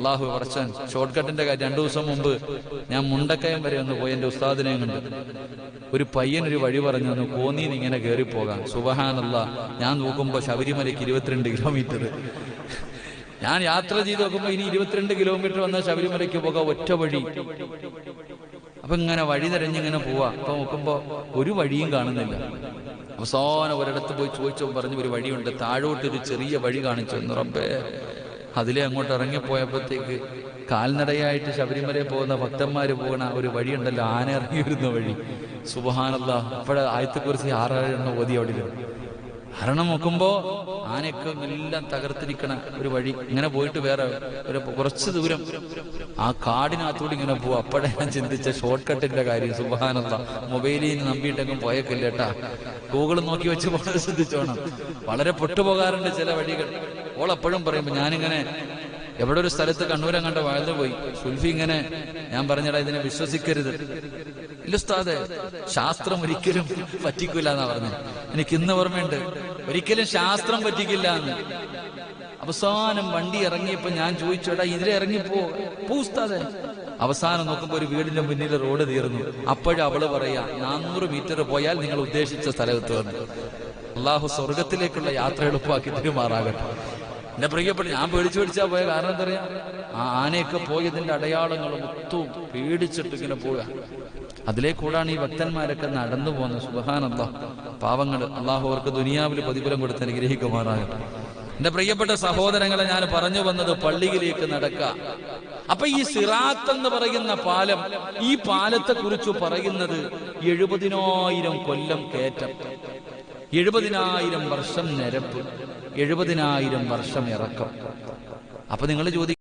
അള്ളാഹു പറച്ചാൻ short കട്ടിന്റെ കാര്യം രണ്ടു ദിവസം മുമ്പ് ഞാൻ മുണ്ടക്കയം വരെ ഒന്ന് പോയി എന്റെ ഉസ്താദിനെ കണ്ട്. ഒരു പയ്യൻ ഒരു വഴി പറഞ്ഞു തന്നു കോന്നിന്ന് ഇങ്ങനെ കയറി പോകാം. സുബഹാനല്ല ഞാൻ നോക്കുമ്പോ ശബരിമലയ്ക്ക് ഇരുപത്തിരണ്ട് കിലോമീറ്റർ. ഞാൻ യാത്ര ചെയ്ത് നോക്കുമ്പോ ഇനി ഇരുപത്തിരണ്ട് കിലോമീറ്റർ വന്ന ശബരിമലയ്ക്ക് പോകാം ഒറ്റ വഴി. അപ്പൊ ഇങ്ങനെ വഴി തിരഞ്ഞിങ്ങനെ പോവാ. അപ്പൊ നോക്കുമ്പോ ഒരു വഴിയും കാണുന്നില്ല. അവസാനം ഒരിടത്ത് പോയി ചോദിച്ചോ പറഞ്ഞു ഒരു വഴിയുണ്ട്. താഴോട്ട് ഒരു ചെറിയ വഴി കാണിച്ചു റബ്ബേ. അതിലെ അങ്ങോട്ട് ഇറങ്ങിപ്പോയപ്പോഴത്തേക്ക് കാൽനടയായിട്ട് ശബരിമലയിൽ പോകുന്ന ഭക്തന്മാർ പോകുന്ന ഒരു വഴിയുണ്ടല്ലോ. ആന ഇറങ്ങി വരുന്ന വഴി. സുബഹാനല്ല അപ്പോഴെ ആയത്തെക്കുറിച്ച് ആറെണ്ണം ഓതി അവിടെ. കാരണം നോക്കുമ്പോ ആനയൊക്കെ എല്ലാം തകർത്തിരിക്കണ ഒരു വഴി. ഇങ്ങനെ പോയിട്ട് വേറെ ഒരു കുറച്ച് ദൂരം ആ കാടിനകത്തോട് ഇങ്ങനെ പോവാ. അപ്പോഴേ ഞാൻ ചിന്തിച്ച ഷോർട്ട് കട്ടിന്റെ കാര്യം. സുഭാനന്ദ മൊബൈലിൽ നിന്ന് നമ്പിയിട്ടൊക്കെ പോയേക്കില്ല കേട്ടാ ഗൂഗിൾ നോക്കി വെച്ച് വളരെ ശ്രദ്ധിച്ചോണം. വളരെ പൊട്ടുപോകാറുണ്ട് ചില വഴികൾ. ഓൾ എപ്പോഴും പറയുമ്പോ ഞാനിങ്ങനെ എവിടെ ഒരു സ്ഥലത്ത് കണ്ണൂരം കണ്ട വാഴ്ന്നു പോയി? സുൽഫി ഇങ്ങനെ ഞാൻ പറഞ്ഞടാ ഇതിനെ വിശ്വസിക്കരുത്. ഇല്ല ഉസ്താദെ ശാസ്ത്രം ഒരിക്കലും പറ്റിക്കില്ല എന്നാ പറഞ്ഞു. എനിക്ക് ഇന്ന് ഓർമ്മയുണ്ട്. ഒരിക്കലും ശാസ്ത്രം പറ്റിക്കില്ല എന്ന് അവസാനം വണ്ടി ഇറങ്ങിയപ്പോ ഞാൻ ചോദിച്ചോടാ ഇതിലെ ഇറങ്ങിപ്പോ. പോ ഉസ്താദെ. അവസാനം നോക്കുമ്പോ ഒരു വീടിന്റെ മുന്നിൽ റോഡ് തീർന്നു. അപ്പോഴും അവൾ പറയാ നാനൂറ് മീറ്റർ പോയാൽ നിങ്ങൾ ഉദ്ദേശിച്ച സ്ഥലത്ത് വന്നു. അള്ളാഹു സ്വർഗത്തിലേക്കുള്ള യാത്ര എളുപ്പമാക്കി തിരുമാറാകട്ടെ. എന്റെ പ്രിയപ്പെട്ട ഞാൻ പേടിച്ചു പേടിച്ചാ പോയ. കാരണം എന്താ പറയാ? ആ ആനയൊക്കെ പോയതിന്റെ അടയാളങ്ങൾ മൊത്തവും പേടിച്ചിട്ട് ഇങ്ങനെ പോവുക. അതിലേ കൂടാണ് ഈ ഭക്തന്മാരൊക്കെ നടന്നു പോകുന്നത്. സുബഹാനല്ല. പാവങ്ങൾ അള്ളാഹു അവർക്ക് ദുനിയാവിൽ പ്രതിഫലം കൊടുത്ത് അനുഗ്രഹിക്കുമാറാകട്ടെ. എന്റെ പ്രിയപ്പെട്ട സഹോദരങ്ങളെ ഞാൻ പറഞ്ഞു വന്നത് പള്ളിയിലേക്ക് നടക്കുക. അപ്പൊ ഈ സിറാത്ത് എന്ന് പറയുന്ന പാലം ഈ പാലത്തെ കുറിച്ച് പറയുന്നത് എഴുപതിനായിരം കൊല്ലം കയറ്റം. എഴുപതിനായിരം വർഷം നിരപ്പ് എഴുപതിനായിരം വർഷം ഇറക്കം. അപ്പൊ നിങ്ങൾ ചോദിക്കും